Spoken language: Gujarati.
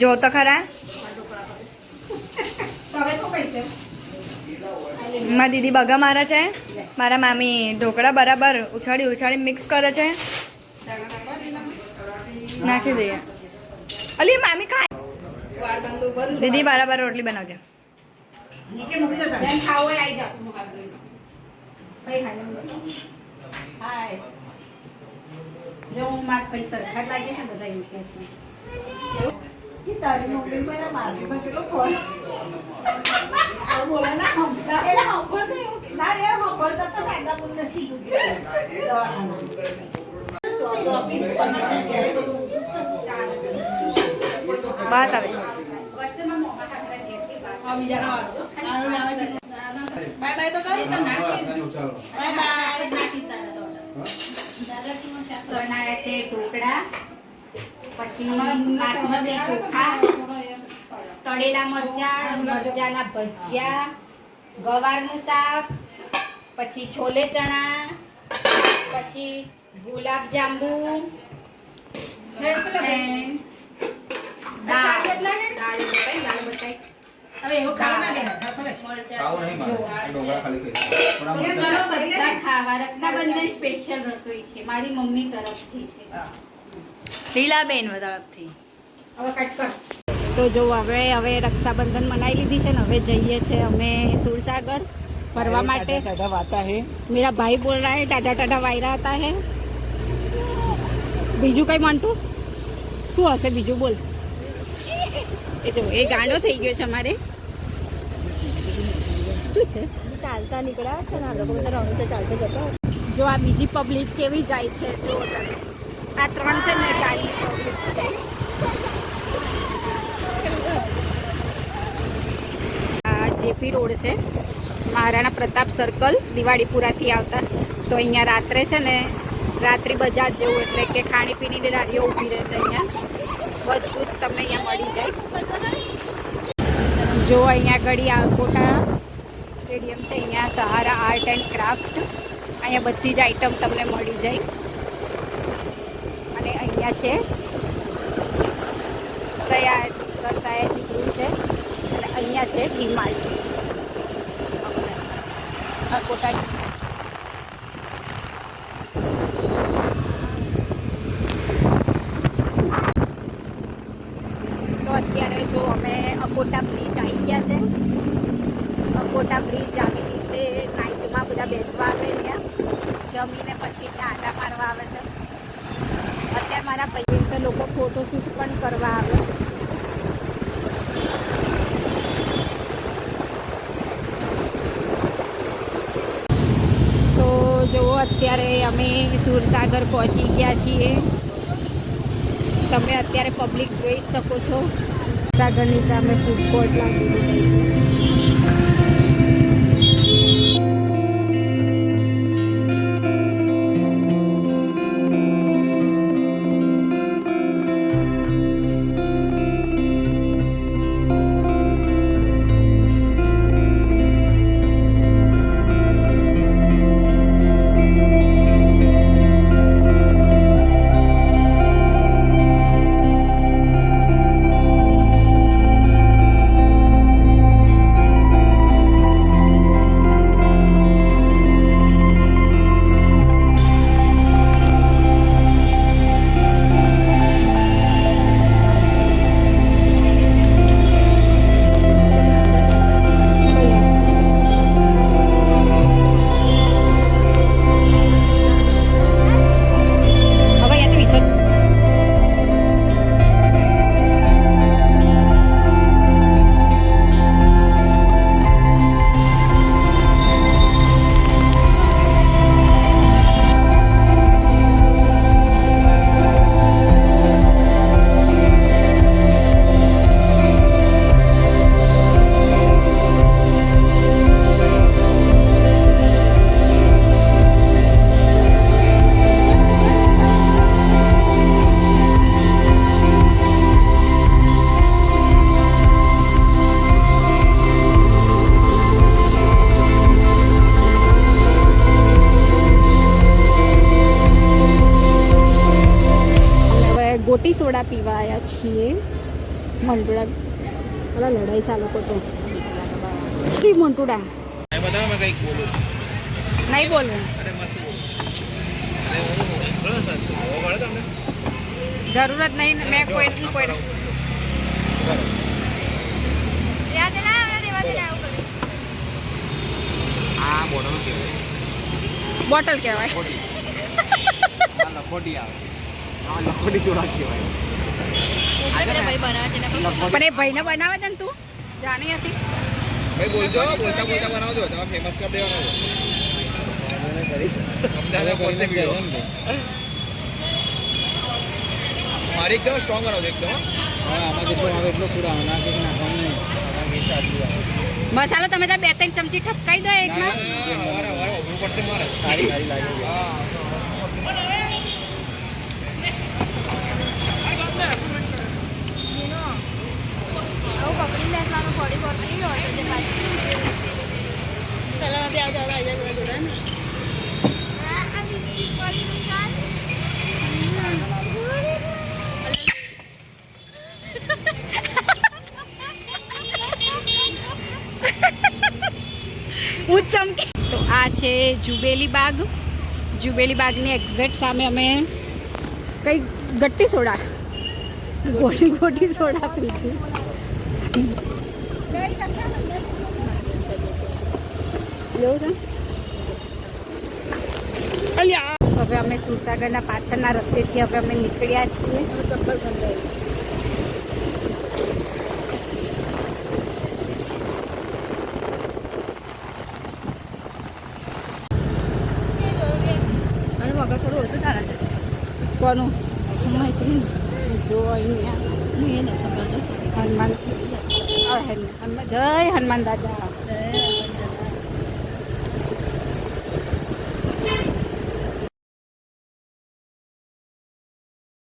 જો તો ખરા. મારા દીદી બગા મારે છે. મારા મામી ઢોકળા બરાબર ઉછાળી ઉછાળી મિક્સ કરે છે. નાખી દઈએ. અલી, મામી ખાય. દીદી બરાબર રોટલી બનાવજે. હાય જો હું મારા પૈસા સરખા લાગે છે ને બધા એવું કહે છે. તારી મમ્મી મારા માસીમાં કેટલો ફોન બોલે ના હમતા એને સાંભળતો એવું ના એ સાંભળતા તો ફાયદા પણ નથી. બસ હવે. વચ્ચેમાં મોંમાં કાઢીને ઘેરથી બહાર. બાય બાય તો નાખી બાય છે ઢોકળા પછી બાસમતી ચોખા તળેલા મરચા મરચાના ભજીયા ગવારનું શાક પછી છોલે ચણા પછી ગુલાબ જાંબુ દાળ. હવે એવું ખાવા ના બેઠા ચલો બધા ખાવા. રક્ષાબંધન સ્પેશિયલ રસોઈ છે. મારી મમ્મી તરફથી છે. લીલાબેન તરફથી. હવે કટ કર. તો જો હવે હવે રક્ષાબંધન મનાઈ લીધી છે ને હવે જઈએ છે અમે સુરસાગર ફરવા માટે. ટાટા વાતા હે. મેરા ભાઈ બોલ રહા હે ટાટા ટાટા વાયરા હતા હે. બીજું કઈ માનતું? શું હશે બીજું બોલ. એ જો એ ગાંડો થઈ ગયો છે અમારે. શું છે? ચાલતા નીકળ્યા છે ને આ લોકો બધા તો ચાલતા જતા જો આ બીજી પબ્લિક કેવી જાય છે જો આ ત્રણ છે ને ગાડી પબ્લિક છે. આ જેપી રોડ છે મહારાણા પ્રતાપ સર્કલ દિવાળીપુરાથી આવતા. તો અહીંયા રાત્રે છે ને રાત્રિ બજાર જેવું એટલે કે ખાણીપીણીની લારીઓ ઊભી રહેશે અહીંયા. બધું જ તમને અહીંયા મળી જાય. જો અહીંયા ઘડી આ મોટા સ્ટેડિયમ છે, અહીંયા સહારા, આર્ટ એન્ડ ક્રાફ્ટ. અહીંયા બધી જ આઈટમ તમને મળી જાય. અને અહીંયા છે, સયાજી સયા ગૃહ છે. અને અહીંયા છે કોટા તો અત્યારે જો અમે અકોટા બ્રિજ આવી ગયા છે અકોટા બ્રિજ આવી રીતે નાઇટમાં બધા બેસવા આવે ત્યાં. જમીને પછી ત્યાં આટા મારવા આવે છે. અત્યારે મારા ભાઈ તો લોકો ફોટોશૂટ પણ કરવા આવે. તો જુઓ, અત્યારે અમે સુરસાગર પહોંચી ગયા છીએ. તમે અત્યારે પબ્લિક જોઈ શકો છો. સાગરની સામે ફૂડ કોર્ટ લાગેલું છીએ. મંટુડા પેલા લડાઈ આ લોકો તો. શ્રી મંટુડા નહીં બોલવું જરૂરત નહીં મેં કોઈ કોઈ આ બોટલ કહેવાય બોટલ કહેવાય ખોટી આવે. લખોટી જોડા કહેવાય ભાઈ બનાવે છે ને પણ એ ભાઈને બનાવે છે ને તું? જાણી હતી. ભાઈ બોલજો બોલતા બોલતા બનાવજો તમે ફેમસ કરી દેવાના છો. મારી એકદમ સ્ટ્રોંગ બનાવજો એકદમ મસાલો તમે ત્યાં બે ત્રણ ચમચી ઠપકાઈ દો એકમાં મારે મારે ઉભું પડશે મારે સારી સારી લાગી હા આવું પકડી લેવાનું થોડી પકડી લો તો હું ચમકી. તો આ છે જુબેલી બાગ. જુબેલી બાગની એક્ઝેક્ટ સામે અમે કંઈક ગટ્ટી સોડા ગોટી ગોટી સોડા પી અલ્યા હવે અમે સુરસાગરના પાછળના રસ્તેથી હવે અમે નીકળ્યા છીએ કોનું મૈત્રી જો અહીંયા હનુમાન જય હનુમાન દાદા.